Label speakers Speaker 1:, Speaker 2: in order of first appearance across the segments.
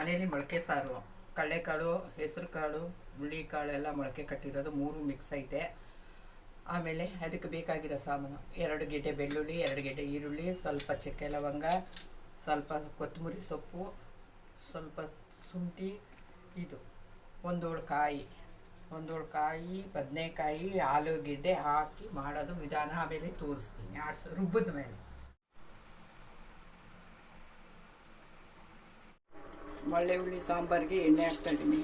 Speaker 1: ಮನೆಯಲ್ಲಿ ಮೊಳಕೆ ಸಾರು, ಕಡಲೆಕಾಳು, ಹೆಸರು ಕಾಳು ಹುಳ್ಳಿಕಾಳು ಎಲ್ಲ ಮೊಳಕೆ ಕಟ್ಟಿರೋದು ಮೂರು ಮಿಕ್ಸ್ ಐತೆ. ಆಮೇಲೆ ಅದಕ್ಕೆ ಬೇಕಾಗಿರೋ ಸಾಮಾನು, ಎರಡು ಗೆಡ್ಡೆ ಬೆಳ್ಳುಳ್ಳಿ, ಎರಡು ಗೆಡ್ಡೆ ಈರುಳ್ಳಿ, ಸ್ವಲ್ಪ ಚಕ್ಕೆ ಲವಂಗ ಸ್ವಲ್ಪ ಕೊತ್ತಂಬರಿ ಸೊಪ್ಪು, ಸ್ವಲ್ಪ ಶುಂಠಿ, ಇದು ಒಂದೋಳು ಕಾಯಿ ಒಂದೋಳು ಕಾಯಿ, ಬದನೆಕಾಯಿ, ಆಲೂಗೆಡ್ಡೆ ಹಾಕಿ ಮಾಡೋದು ವಿಧಾನ ಆಮೇಲೆ ತೋರಿಸ್ತೀನಿ, ಆಡ್ಸ್ ರುಬ್ಬದ ಮೇಲೆ ಹುಳ್ಳಿ ಸಾಂಬಾರಿಗೆ ಎಣ್ಣೆ ಹಾಕ್ತಾ ಇದ್ದೀನಿ.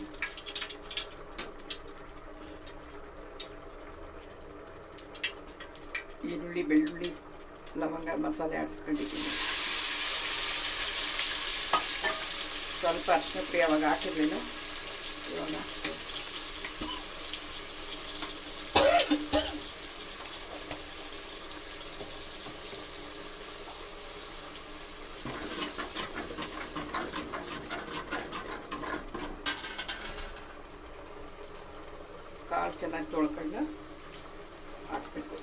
Speaker 1: ಈರುಳ್ಳಿ ಬೆಳ್ಳುಳ್ಳಿ ಲವಂಗ ಮಸಾಲೆ ಆಡಿಸ್ಕೊಂಡಿದ್ದೀನಿ ಸ್ವಲ್ಪ ಅರ್ಶಿನ ಪುಡಿ ಅವಾಗ ಇವಾಗ ಕಾಳು ಚೆನ್ನಾಗಿ ತೊಳ್ಕೊಂಡು ಹಾಕ್ಬೇಕು.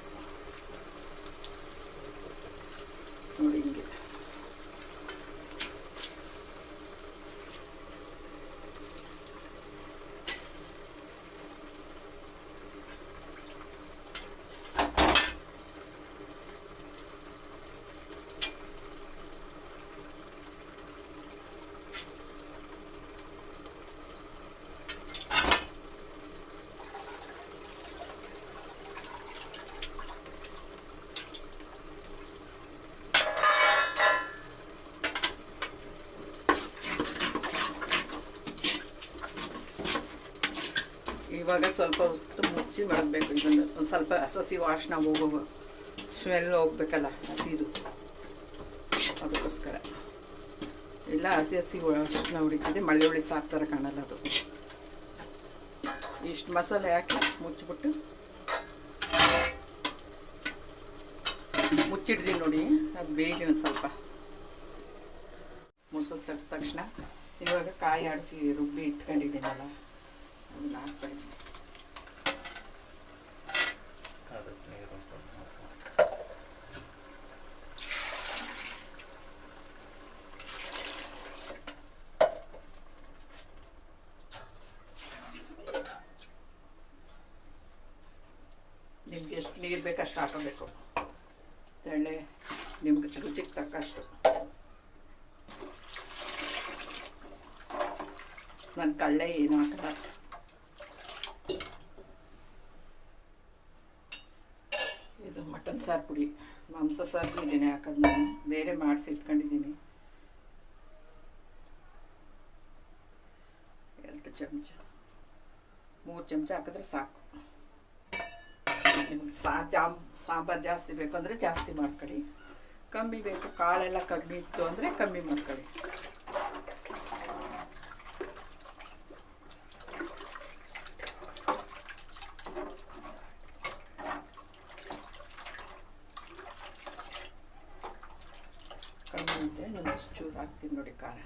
Speaker 1: ನೋಡಿ ಹಿಂಗೆ ಇವಾಗ ಸ್ವಲ್ಪ ಹೊತ್ತು ಮುಚ್ಚಿ ಮಾಡಬೇಕು ಇದನ್ನು ಒಂದು ಸ್ವಲ್ಪ ಹಸಿ ವಾಸನ ಹೋಗೋ ಸ್ಮೆಲ್ ಹೋಗ್ಬೇಕಲ್ಲ, ಹಸಿದು. ಅದಕ್ಕೋಸ್ಕರ. ಇಲ್ಲ, ಹಸಿ ಹಸಿ ವಾಸನ ಹೊಡಿತದೆ ಮಳೆ ಹುಳಿ ಸಾಕ್ತಾರೆ ಕಾಣಲ್ಲ ಅದು. ಇಷ್ಟು ಮಸಾಲೆ ಹಾಕಿ ಮುಚ್ಚಿಬಿಟ್ಟು ಮುಚ್ಚಿಡ್ದೀನಿ ನೋಡಿ, ಅದು ಬೇಗ ಒಂದು ಸ್ವಲ್ಪ ತೆಗ್ದ ತಕ್ಷಣ ಇವಾಗ ಕಾಯಿ ಆಡಿಸಿ ರುಬ್ಬಿ ಇಟ್ಕೊಂಡಿದ್ದೀನಲ್ಲ. ನಿಮ್ಗೆ ಎಷ್ಟು ನೀರು ಬೇಕು ಅಷ್ಟು ಹಾಕೋಬೇಕು. ತೆಳ್ಳೆ ನಿಮ್ಗೆ ರುಚಿಗೆ ತಕ್ಕಷ್ಟು. ನನ್ನ ಕಳ್ಳೆ ಏನು ಹಾಕಲ್ಲ. ಮಟನ್ ಸಾರು ಪುಡಿ ಮಾಂಸ ಸಾರು ಇದ್ದೀನಿ ಹಾಕೋದು ನಾನು ಬೇರೆ ಮಾಡಿಸಿ ಇಟ್ಕೊಂಡಿದ್ದೀನಿ. ಎರಡು ಚಮಚ, ಮೂರು ಚಮಚ ಹಾಕಿದ್ರೆ ಸಾಕು. ನಿಮ್ಗೆ ಸಾ, ಜಾಮ್, ಸಾಂಬಾರು ಜಾಸ್ತಿ ಬೇಕು ಅಂದರೆ ಜಾಸ್ತಿ ಮಾಡ್ಕೊಳ್ಳಿ ಕಮ್ಮಿ ಬೇಕು, ಕಾಳೆಲ್ಲ ಕಮ್ಮಿ ಇತ್ತು ಅಂದರೆ ಕಮ್ಮಿ ಮಾಡ್ಕೊಳ್ಳಿ ಕಮ್ಮಿ ಇದೆ ನಾನು ಚೂರು ಹಾಕ್ತೀನಿ ನೋಡಿ ಖಾರ.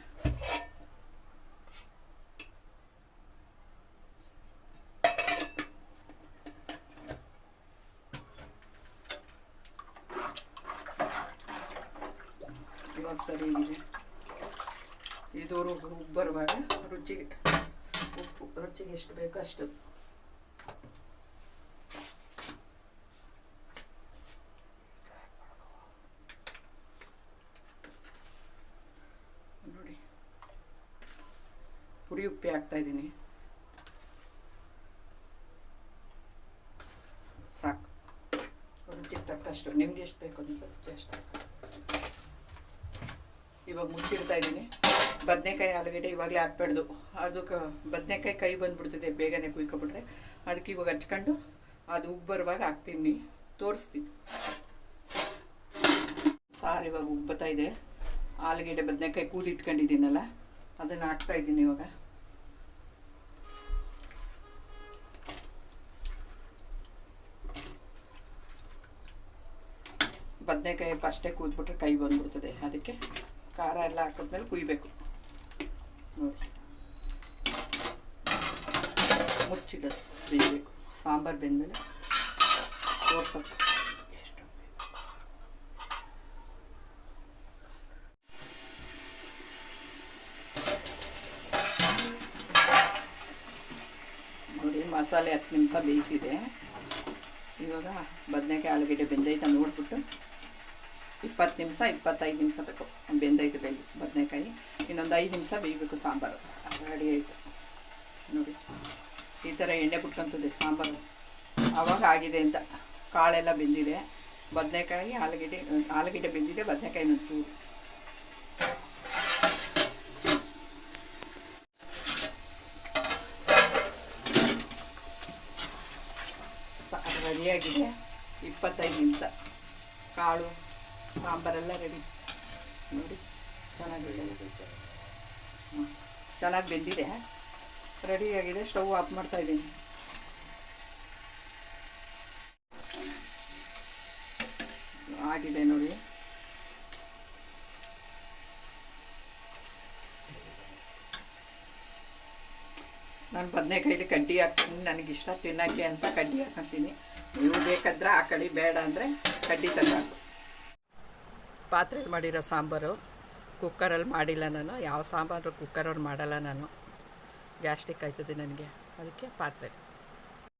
Speaker 1: ಇವಾಗ ಸರಿ ಇದೆ ಇದು ರುಬ್ಬ ಬರುವಾಗ ರುಚಿಗೆ ಉಪ್ಪು ರುಚಿಗೆ ಎಷ್ಟು ಬೇಕೋ ಅಷ್ಟು ನೋಡಿ ಪುಡಿ ಉಪ್ಪಿ ಹಾಕ್ತಾ ಇದ್ದೀನಿ. ಸಾಕು. ರುಚಿಗೆ ತಕ್ಕಷ್ಟು ನಿಮ್ಗೆ ಎಷ್ಟು ಬೇಕು ಅಂತ ಅಷ್ಟು. ಇವಾಗ ಮುಚ್ಚಿಡ್ತಾ ಇದ್ದೀನಿ. ಬದನೆಕಾಯಿ ಆಲೂಗಡ್ಡೆ ಇವಾಗಲೇ ಹಾಕ್ಬಾರ್ದು. ಅದಕ್ಕೆ ಬದನೆಕಾಯಿ ಕೈ ಬಂದುಬಿಡ್ತಿದೆ, ಬೇಗನೆ ಕುಯ್ಕೊಬಿಟ್ರೆ. ಅದಕ್ಕೆ ಇವಾಗ ಹಚ್ಕೊಂಡು ಅದು ಉಗ್ ಬರುವಾಗ ಹಾಕ್ತೀನಿ. ತೋರಿಸ್ತೀನಿ. ಸಾರು ಇವಾಗ ಉಬ್ಬತ್ತಾ ಇದೆ. ಆಲೂಗಡ್ಡೆ, ಬದನೆಕಾಯಿ ಕೂದಿಟ್ಕೊಂಡಿದ್ದೀನಲ್ಲ, ಅದನ್ನು ಹಾಕ್ತಾ ಇದ್ದೀನಿ ಇವಾಗ. बदनेकाय फस्टे कूदिबिट्रे कई बंदे अदे खार हाकदे कुयो मुझे सांबार बंद मेले मसाले हत निम्स बेसिदे बदनेकाय आलूगे बंद नोड़ ಇಪ್ಪತ್ತು ನಿಮಿಷ, ಇಪ್ಪತ್ತೈದು ನಿಮಿಷ ಬೇಕು. ಬೆಂದೈತೆ ಬೆಳಿ ಬದನೆಕಾಯಿ. ಇನ್ನೊಂದು ಐದು ನಿಮಿಷ ಬೇಯಬೇಕು ಸಾಂಬಾರು. ರೆಡಿ ಆಯಿತು. ನೋಡಿ. ಈ ಥರ ಎಣ್ಣೆ ಬಿಟ್ಕೊಂತದೆ ಸಾಂಬಾರು. ಆವಾಗ ಆಗಿದೆ ಅಂತ. ಕಾಳೆಲ್ಲ ಬೆಂದಿದೆ. ಬದನೆಕಾಯಿ, ಆಲೂಗಡ್ಡೆ ಆಲೂಗಡ್ಡೆ ಬೆಂದಿದೆ, ಬದನೆಕಾಯಿ ಸಾರು ರೆಡಿಯಾಗಿದೆ ಇಪ್ಪತ್ತೈದು ನಿಮಿಷ. ಕಾಳು. ಸಾಂಬಾರೆಲ್ಲ ರೆಡಿ ನೋಡಿ ಚೆನ್ನಾಗಿ ಹಾಂ ಚೆನ್ನಾಗಿ ಬೆಂದಿದೆ. ರೆಡಿಯಾಗಿದೆ ಸ್ಟವ್ ಆಫ್ ಮಾಡ್ತಾ ಇದ್ದೀನಿ. ಆಗಿದೆ ನೋಡಿ. ನಾನು ಬದನೆಕಾಯಿಲಿ ಕಡ್ಡಿ ಹಾಕ್ತೀನಿ. ನನಗಿಷ್ಟ ತಿನ್ನೋಕ್ಕೆ ಅಂತ ಕಡ್ಡಿ ಹಾಕ್ತೀನಿ. ನೀವು ಬೇಕಾದ್ರೆ ಹಾಕೊಳ್ಳಿ ಬೇಡ ಅಂದರೆ ಕಡ್ಡಿ ತಂದಾಕು ಪಾತ್ರೆಯಲ್ಲಿ ಮಾಡಿರೋ ಸಾಂಬಾರು ಕುಕ್ಕರಲ್ಲಿ ಮಾಡಿಲ್ಲ ನಾನು. ಯಾವ ಸಾಂಬಾರು ಕುಕ್ಕರಲ್ಲಿ ಮಾಡಲ್ಲ ನಾನು. ಗ್ಯಾಸ್ಟಿಕ್ ಆಯ್ತದೆ ನನಗೆ. ಅದಕ್ಕೆ ಪಾತ್ರೆ.